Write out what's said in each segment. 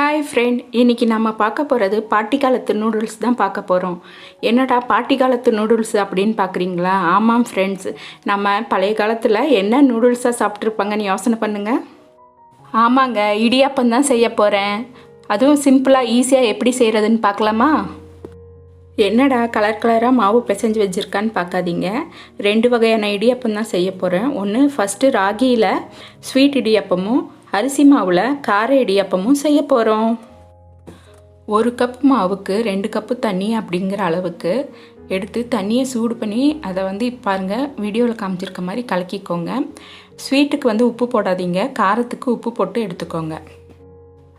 Hi friend இன்னைக்கு நம்ம பார்க்க போகிறது பாட்டி காலத்து நூடுல்ஸ் தான் பார்க்க போகிறோம் என்னடா பாட்டி காலத்து நூடுல்ஸ் அப்படின்னு பார்க்குறீங்களா? ஆமாம் ஃப்ரெண்ட்ஸ் நம்ம பழைய காலத்தில் என்ன நூடுல்ஸாக சாப்பிட்ருப்பாங்கன்னு யோசனை பண்ணுங்கள் ஆமாங்க இடியாப்பம் தான் செய்ய போகிறேன் அதுவும் சிம்பிளாக ஈஸியாக எப்படி செய்கிறதுன்னு பார்க்கலாமா? என்னடா கலர் கலராக மாவு பிசைஞ்சு வச்சுருக்கான்னு பார்க்காதீங்க. ரெண்டு வகையான இடியாப்பம் தான் செய்ய போகிறேன் ஒன்று ஃபஸ்ட்டு ராகியில் ஸ்வீட் இடியாப்பமும் அரிசி மாவில் கார இடியப்பமும் செய்ய போகிறோம் ஒரு கப் மாவுக்கு ரெண்டு கப்பு தண்ணி அப்படிங்கிற அளவுக்கு எடுத்து தண்ணியை சூடு பண்ணி அதை வந்து பாருங்கள் பாருங்க வீடியோவில் காமிச்சிருக்க மாதிரி கலக்கிக்கோங்க. ஸ்வீட்டுக்கு வந்து உப்பு போடாதீங்க காரத்துக்கு உப்பு போட்டு எடுத்துக்கோங்க.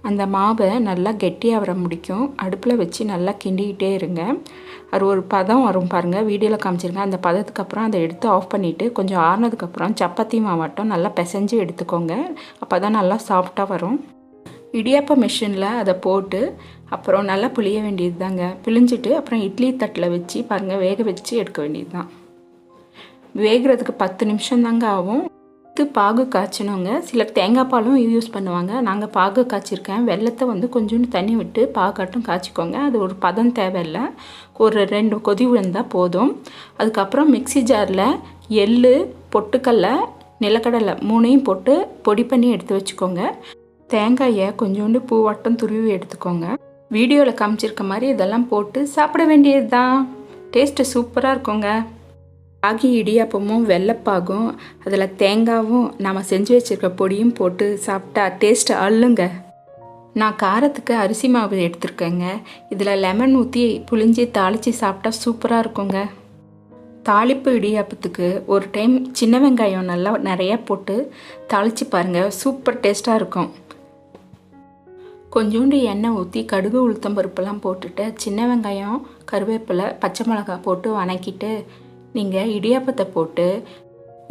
அந்த மாவை நல்லா கெட்டியாக வர முடிக்கும். அடுப்பில் வச்சு நல்லா கிண்டிக்கிட்டே இருங்க. அது ஒரு பதம் வரும் பாருங்கள் வீடியோவில் காமிச்சிருங்க அந்த பதத்துக்கு அப்புறம் அதை எடுத்து ஆஃப் பண்ணிவிட்டு கொஞ்சம் ஆறுனதுக்கப்புறம் சப்பாத்தி மாவாட்டம் நல்லா பிசைஞ்சு எடுத்துக்கோங்க. அப்போ தான் நல்லா சாஃப்டாக வரும். இடியாப்ப மிஷினில் அதை போட்டு அப்புறம் நல்லா புளிய வேண்டியது தாங்க பிழிஞ்சிட்டு அப்புறம் இட்லி தட்டில் வச்சு பாருங்கள் வேக வச்சு எடுக்க வேண்டியது தான் வேகிறதுக்கு பத்து நிமிஷம் தாங்க ஆகும். இது பாகு காய்ச்சணுங்க. சிலர் தேங்காய் பாலும் யூஸ் பண்ணுவாங்க. நாங்கள் பாகு காய்ச்சிருக்கேன். வெள்ளத்தை வந்து கொஞ்சோண்டு தண்ணி விட்டு பாகாட்டும் காய்ச்சிக்கோங்க. அது ஒரு பதம் தேவையில்லை. ஒரு ரெண்டு கொதி விழுந்தால் போதும். அதுக்கப்புறம் மிக்ஸி ஜாரில் எள்ளு பொட்டுக்கடலை நிலக்கடலை மூணையும் போட்டு பொடி பண்ணி எடுத்து வச்சுக்கோங்க. தேங்காயை கொஞ்சோண்டு பூவாட்டம் துருவி எடுத்துக்கோங்க. வீடியோவில் காமிச்சிருக்க மாதிரி இதெல்லாம் போட்டு சாப்பிட வேண்டியது தான் டேஸ்ட்டு சூப்பராக இருக்குங்க. ராகி இடியாப்பமும் வெள்ளைப்பாகும் அதில் தேங்காவும் நாம் செஞ்சு வச்சிருக்க பொடியும் போட்டு சாப்பிட்டா டேஸ்ட் அள்ளுங்க. நான் காரத்துக்கு அரிசி மாவு எடுத்துருக்கேங்க. இதில் லெமன் ஊற்றி புளிஞ்சி தாளித்து சாப்பிட்டா சூப்பராக இருக்குங்க. தாளிப்பு இடியாப்பத்துக்கு ஒரு டைம் சின்ன வெங்காயம் நல்லா நிறையா போட்டு தாளித்து பாருங்கள் சூப்பர் டேஸ்ட்டாக இருக்கும். கொஞ்சோண்டு எண்ணெய் ஊற்றி கடுகு உளுத்தம் பருப்பெல்லாம் போட்டுட்டு சின்ன வெங்காயம் கருவேப்பிலை பச்சை மிளகாய் போட்டு வணக்கிட்டு நீங்கள் இடியாப்பத்தை போட்டு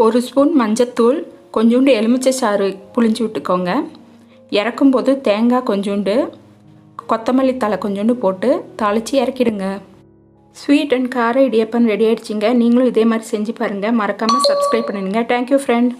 ஒரு ஸ்பூன் மஞ்சத்தூள் கொஞ்சோண்டு எலுமிச்சை சாறு புளிஞ்சு விட்டுக்கோங்க. இறக்கும்போது தேங்காய் கொஞ்சோண்டு கொத்தமல்லி தலை கொஞ்சோண்டு போட்டு தாளித்து இறக்கிடுங்க. ஸ்வீட் அண்ட் கார இடியப்பன் ரெடி ஆயிடுச்சிங்க. நீங்களும் இதே மாதிரி செஞ்சு பாருங்கள் மறக்காமல் சப்ஸ்கிரைப் பண்ணிடுங்க. Thank you friend